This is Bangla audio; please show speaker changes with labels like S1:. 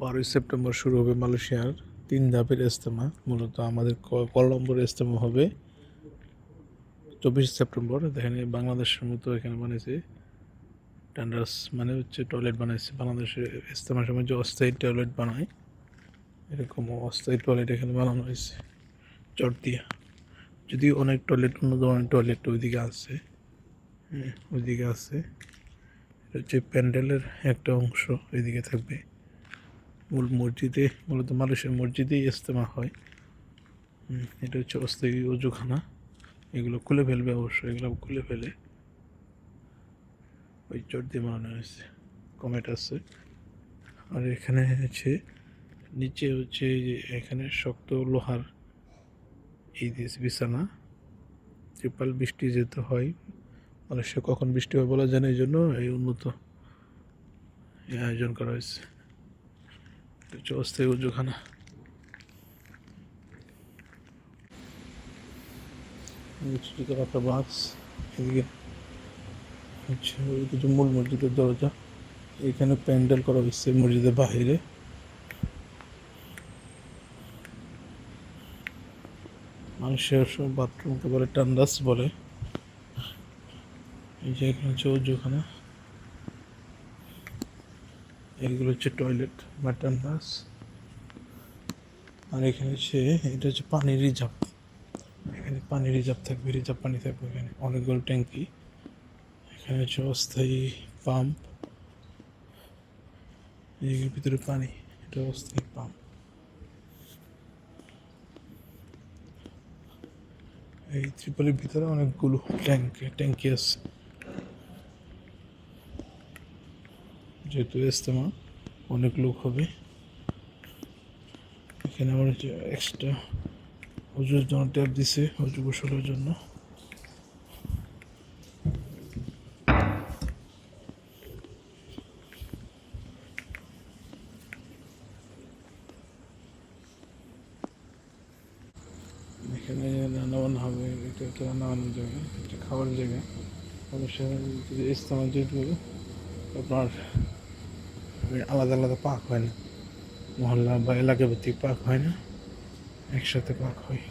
S1: বারোই সেপ্টেম্বর শুরু হবে মালয়েশিয়ার তিন ধাপের ইস্তেমা মূলত আমাদের কলম্বোর ইস্তেমা হবে চব্বিশ সেপ্টেম্বর। দেখেন বাংলাদেশের মতো এখানে বানিয়েছে টান্ডাস মানে হচ্ছে টয়লেট বানাইছে। বাংলাদেশের ইস্তেমার সময় যে অস্থায়ী টয়লেট বানায়, এরকম অস্থায়ী টয়লেট এখানে বানানো হয়েছে, চট দিয়া। যদি অনেক টয়লেট, অন্য ধরনের টয়লেট ওইদিকে আছে হ্যাঁ ওইদিকে আছে। হচ্ছে প্যান্ডেলের একটা অংশ এদিকে থাকবে। মূল মসজিদে, মূলত মানুষের মসজিদেই ইজতেমা হয়। এটা হচ্ছে অস্থায়ী অজুখানা। এগুলো খুলে ফেলবে অবশ্যই এগুলো খুলে ফেলে। ওই চট দিয়ে বানানো হয়েছে, কমেট আছে। আর এখানে হচ্ছে, নিচে হচ্ছে এখানে শক্ত লোহার এই যে বিছানা। ত্রিপাল বৃষ্টি যেতে হয়, মানুষের কখন বৃষ্টি হয় বলা যায় না, এই জন্য এই উন্নত আয়োজন করা হয়েছে। দরজা, এখানে প্যান্ডেল করা হয়েছে মসজিদের বাহিরে। মানুষের বাথরুমকে বলে টান্ডাস বলে। এই যে এখানে হচ্ছে উজুখানা এগুলো হচ্ছে টয়লেট বা টান্ডাস আর এখানে হচ্ছে, এটা হচ্ছে পানির রিজার্ভ। এখানে পানি রিজার্ভ থাকবে, রিজার্ভ পানি থাকবে এখানে। অনেকগুলো ট্যাঙ্কি। এখানে হচ্ছে অস্থায়ী পাম্পের ভিতরে পানি, এটা অস্থায়ী পাম্প এই ত্রিপলের ভিতরে অনেকগুলো ট্যাঙ্ক, ট্যাঙ্কি আছে। যেহেতু ইস্তেমা অনেক লোক হবে। এখানে আমার হচ্ছে এক্সট্রা অজুর জন্য ট্যাপ দিছে অজু গোসলের জন্য। এখানে রান্না হবে, এটা একটা রান্না বান্নার জায়গা, এটা খাওয়ার জায়গা। যদি ইস্তেমা যেহেতু, আপনার আলাদা আলাদা পাক হয় না। মহল্লা বা এলাকা ভিত্তিক পাক হয় না। একসাথে পাক হয়।